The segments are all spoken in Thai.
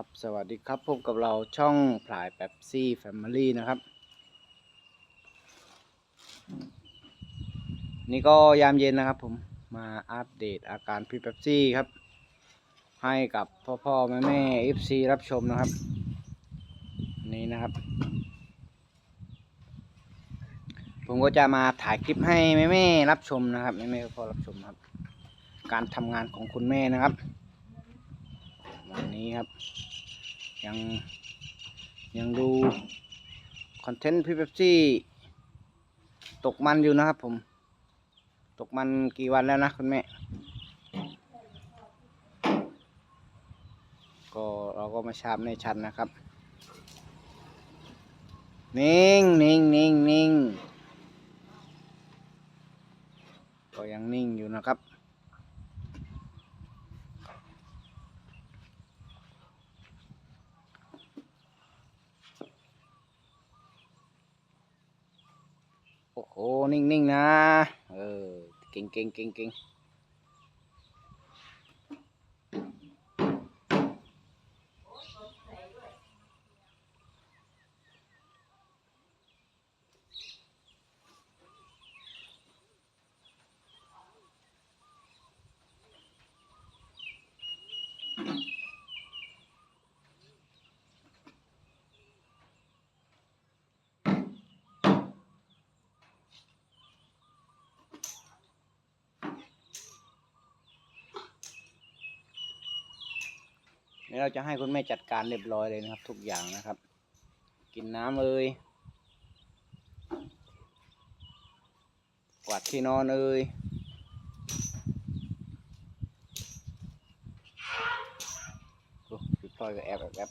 ครับ สวัสดีครับ พบกับเราช่องพลายแป๊บซี่แฟมิลี่นะครับ นี่ก็ยามเย็นนะครับผมมาอัปเดตอาการพี่แป๊บซี่ครับ ให้กับพ่อพ่อแม่แม่เอฟซีรับชมนะครับ นี่นะครับ ผมก็จะมาถ่ายคลิปให้แม่แม่รับชมนะครับแม่แม่พ่อรับชมครับ การทำงานของคุณแม่นะครับ วันนี้ครับ ยังยังดูคอนเทนต์พี่เป๊ปซี่ตกมันอยู่นะครับผม ตกมันกี่วันแล้วนะคุณแม่ ก็เราก็มาชาบในชันนะครับ นิ่งนิ่งนิ่งนิ่งก็ยังนิ่งอยู่นะครับ โอ้โห นิ่ง ๆ นะ เออ เก่งเก่งเก่ง นี่เราจะให้คุณแม่จัดการเรียบร้อยเลยนะครับ ทุกอย่างนะครับ กินน้ำเอ่ยกวาดที่นอนเอ่ยโอ้พี่พลอยก็แอบแอบแอบ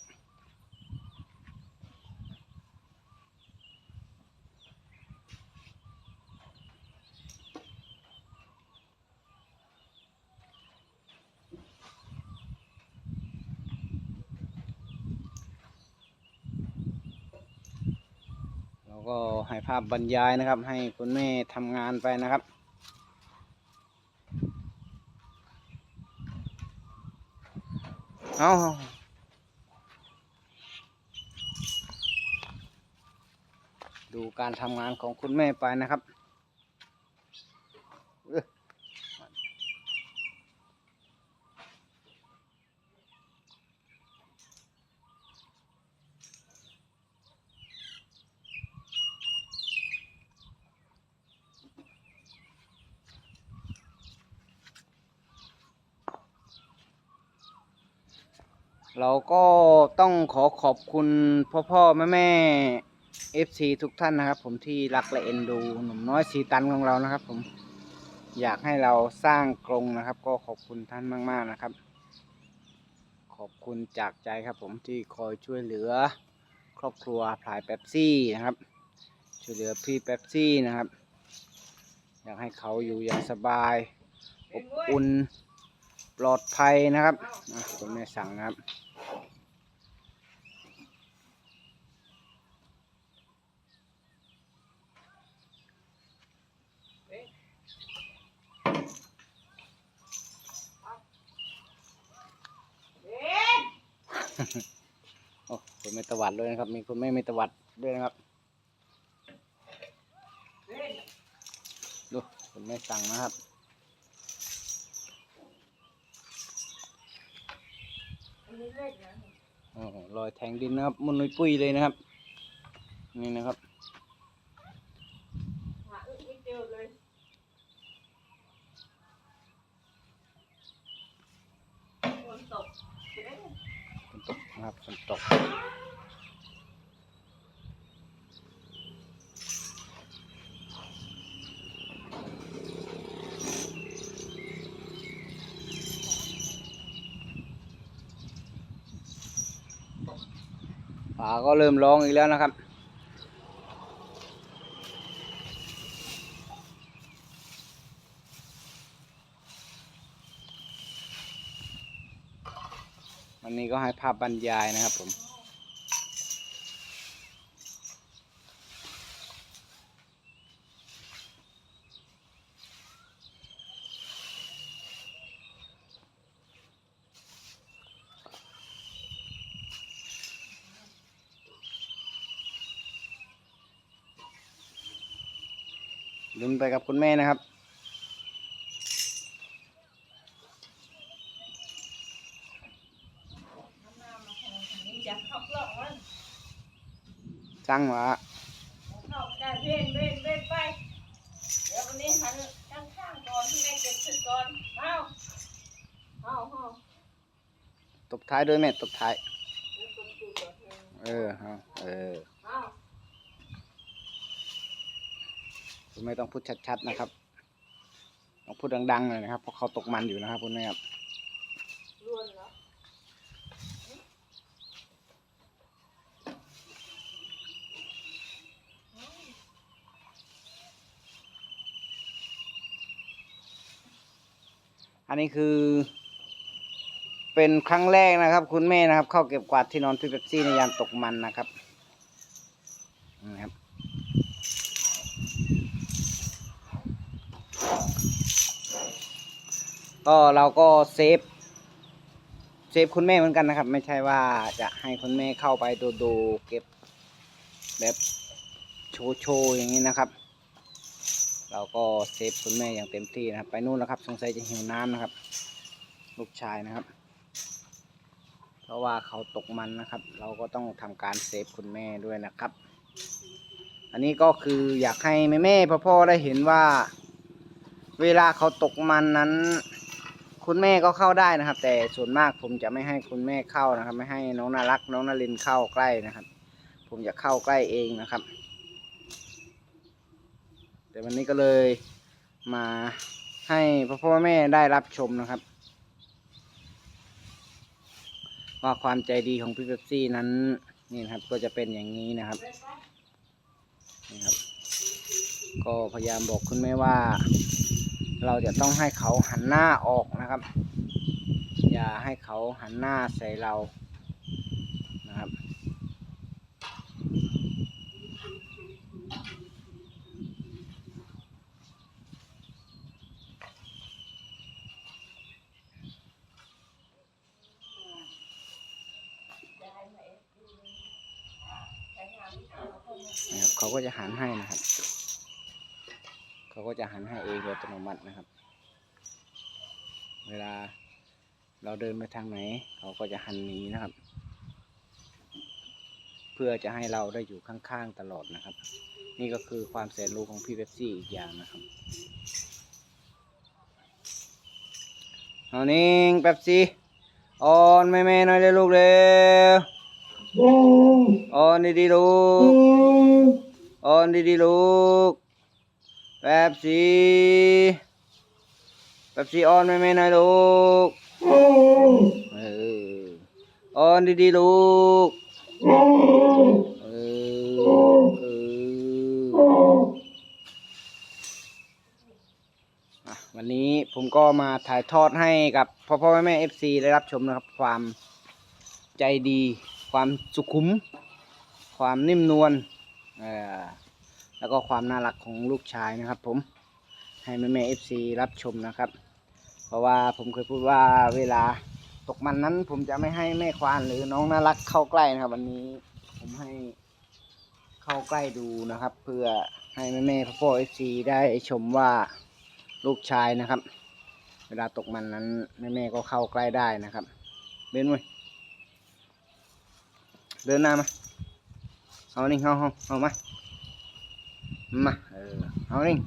เรา ก็ให้ภาพบรรยายนะครับ ให้คุณแม่ทำงานไปนะครับ เอาดูการทำงานของคุณแม่ไปนะครับเอ้อ เราก็ต้องขอขอบคุณพ่อพ่อแม่แม่เอฟซีทุกท่านนะครับผมที่รักและเอ็นดูหนุ่มน้อยสีตันของเรานะครับ ผมอยากให้เราสร้างกรงนะครับ ก็ขอบคุณท่านมาก ๆนะครับ ขอบคุณจากใจครับผมที่คอยช่วยเหลือ ครอบครัวพลายเป๊ปซี่นะครับ ช่วยเหลือพี่เป๊ปซี่นะครับ อยากให้เขาอยู่อย่างสบายอบอุ่นปลอดภัยนะครับอะคุณแม่สั่งนะครับ โอ้คุณไม่ตวัดด้วยนะครับ มีคุณแม่ไม่ตวัดด้วยนะครับดูคุณแม่สั่งนะครับโอ้หอยแทงดินนะครับมุนนุยปุ้ยเลยนะครับ นี่นะครับฝนตก นะครับฝนตกฝาก็เริ่มร้องอีกแล้วนะครับ ก็ให้ภาพบรรยายนะครับผมลุ้นไปกับคุณแม่นะครับ งวะเข้าได้เว้นเว้นเว้นไป เดี๋ยววันนี้หันข้างข้างๆก่อนที่แม่เก็บขึ้นก่อนเอาเอาเอาตบท้ายด้วยแม่ตบท้ายเดี๋ยวกดดูก่อนเออเออเอาเออเอาคุณแม่ต้องพูดชัดๆนะครับ ต้องพูดดังๆหน่อยนะครับ เพราะเขาตกมันอยู่นะครับคุณแม่ครับล้วนเหรอ อันนี้คือ เป็นครั้งแรกนะครับ คุณแม่นะครับ เข้าเก็บกวาดที่นอนพี่เป๊ปซี่ในยามตกมันนะครับนะครับ ก็เราก็เซฟเซฟคุณแม่เหมือนกันนะครับ ไม่ใช่ว่าจะให้คุณแม่เข้าไปดูดูเก็บแบบโชว์โชว์อย่างนี้นะครับ เราก็เซฟคุณแม่อย่างเต็มที่นะครับ ไปนู่นแล้วครับ สงสัยจะหิวน้ำนะครับ ลูกชายนะครับ เพราะว่าเขาตกมันนะครับ เราก็ต้องทำการเซฟคุณแม่ด้วยนะครับ อันนี้ก็คืออยากให้แม่แม่พ่อๆได้เห็นว่า เวลาเขาตกมันนั้น คุณแม่ก็เข้าได้นะครับ แต่ส่วนมากผมจะไม่ให้คุณแม่เข้านะครับ ไม่ให้น้องนารักน้องนารินเข้าใกล้นะครับ ผมจะเข้าใกล้เองนะครับ แต่วันนี้ก็เลยมาให้พ่อพ่อแม่ได้รับชมนะครับ ว่าความใจดีของพี่เป๊ปซี่นั้นนี่นะครับก็จะเป็นอย่างนี้นะครับนี่ครับ ก็พยายามบอกคุณแม่ว่า เราจะต้องให้เขาหันหน้าออกนะครับ อย่าให้เขาหันหน้าใส่เรานะครับ นะครับเขาก็จะหันให้นะครับ เขาก็จะหันให้เองโดยอัตโนมัตินะครับ เวลาเราเดินไปทางไหน เขาก็จะหันหนีนะครับ เพื่อจะให้เราได้อยู่ข้างๆตลอดนะครับ นี่ก็คือความแสนรู้ของพี่เบปซี่อีกอย่างนะครับเอานิ่งเป๊ปซี่ออนแม่ๆหน่อยเลยลูกเร็ว ออนดีๆลูกออนดีๆลูกแป๊บสีแป๊บสีออนไม่ไม่หน่อยลูกเออออนดีๆลูกเออเอออะวันนี้ผมก็มาถ่ายทอดให้กับพ่อพ่อแม่แม่เอฟซีได้รับชมนะครับความใจดี ความสุขุม ความนิ่มนวลแล้วก็ความน่ารักของลูกชายนะครับ ผมให้แม่แม่เอฟซีรับชมนะครับ เพราะว่าผมเคยพูดว่าเวลาตกมันนั้น ผมจะไม่ให้แม่ควานหรือน้องน่ารักเข้าใกล้นะครับ วันนี้ผมให้เข้าใกล้ดูนะครับ เพื่อให้แม่แม่พ่อพ่อเอฟซีได้ชมว่าลูกชายนะครับ เวลาตกมันนั้นแม่แม่ก็เข้าใกล้ได้นะครับเบนเว้ย เดินหน้ามา เอานิ่งเอาเอาเอามา มา เออ เอานิ่ง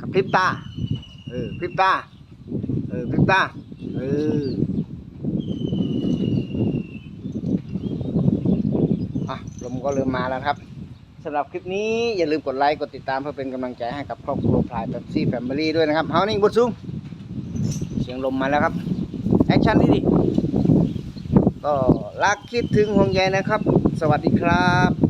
กับพริบตา เออพริบตา เออพริบตา เอออะลมก็เริ่มมาแล้วครับสำหรับคลิปนี้อย่าลืมกดไลค์ กดติดตามเพื่อเป็นกำลังใจให้กับครอบครัวพลายแบบซี่แฟมิลี่ด้วยนะครับเอานิ่งบดสูงเสียงลมมาแล้วครับ แอคชั่นนี่ดิก็ รักคิดถึงห่วงใยนะครับ สวัสดีครับ